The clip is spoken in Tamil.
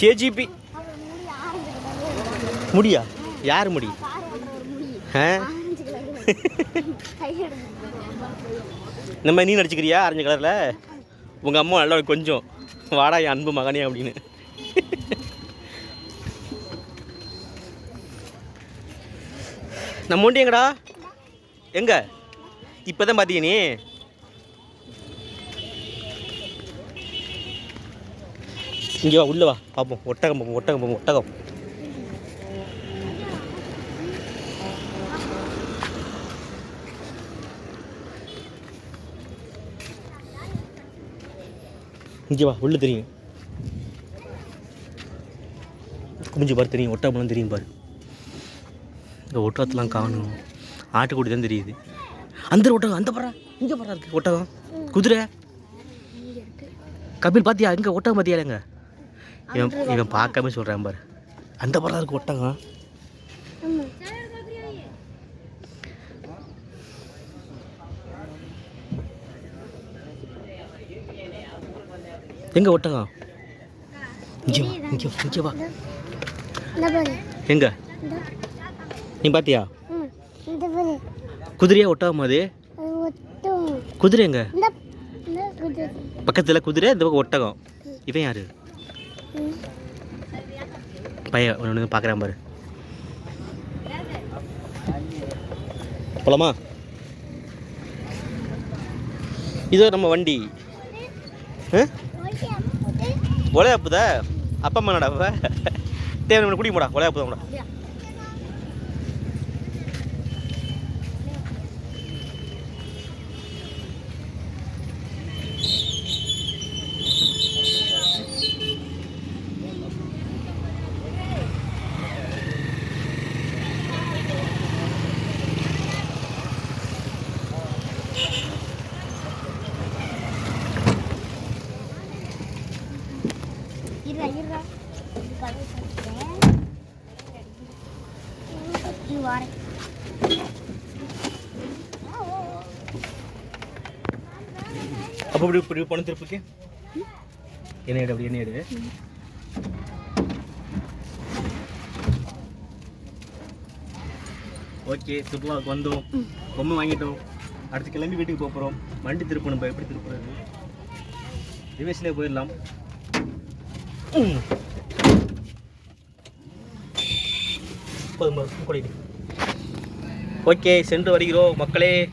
சேஜிபி முடியா? யார் முடி? ஆ? இந்த மாதிரி நீ நடிச்சுக்கிறியா? ஆரஞ்சு கலரில்? உங்கள் அம்மா நல்லா கொஞ்சம். வாடா என் அன்பு மகனே அப்படின்னு. நம்ம முண்டி எங்கடா? எங்க? இப்போ தான் பார்த்தீங்க நீ? இங்கே வா உள்ளே வா. பார்ப்போம் ஒட்டகம் பார்ப்போம் ஒட்டகம் பார்ப்போம் ஒட்டகம். இங்கே வா உள்ளே தெரியும். குமிஞ்சு பாரு தெரியும். ஒட்டகம்லாம் தெரியும் பாரு. இந்த ஒட்டகத்தெலாம் காணும். ஆட்டுக்குடி தான் தெரியுது. அந்த ஒட்டகம் அந்த படம் இங்கே படம் இருக்குது ஒட்டகம். குதிரை. கபில் பார்த்தியா இங்கே ஒட்டகம் பார்த்தியா இல்லைங்க? இவன் இவன் பார்க்காம சொல்கிறான் பாரு. அந்த பறா இருக்கு ஒட்டகம். எங்க ஒட்டகம்? இங்கே இங்கே இங்கே வா. எங்க? நீ பாத்தியா? குதிரையா ஒட்டகம் அது? ஒட்டும். குதிரை எங்க? பக்கத்தில் குதிரை இந்த பக்கம் ஒட்டகம். இவன் யாரு. பையன் ஒன்று பார்க்குறான் பாரு. போலாமா? இதோ நம்ம வண்டி. ஆ? ஒலையாப்புதா அப்பா அம்மா நடா அப்ப? தேவை குடி போடா. ஒலையாப்பு தான் அப்போ இப்படி இப்படி பணம் திருப்புக்கு? என்ன எடு அப்படி என்ன எடு? ஓகே சுற்றுலாவுக்கு வந்தோம். பொம்மை வாங்கிட்டோம். அடுத்து கிளம்பி வீட்டுக்கு போகிறோம் வண்டி திருப்பணும் இப்போ எப்படி திருப்புறது? ரிவேஷனே போயிடலாம். போதும் போதும். ஓகே சென்று வருகிறோம். மக்களே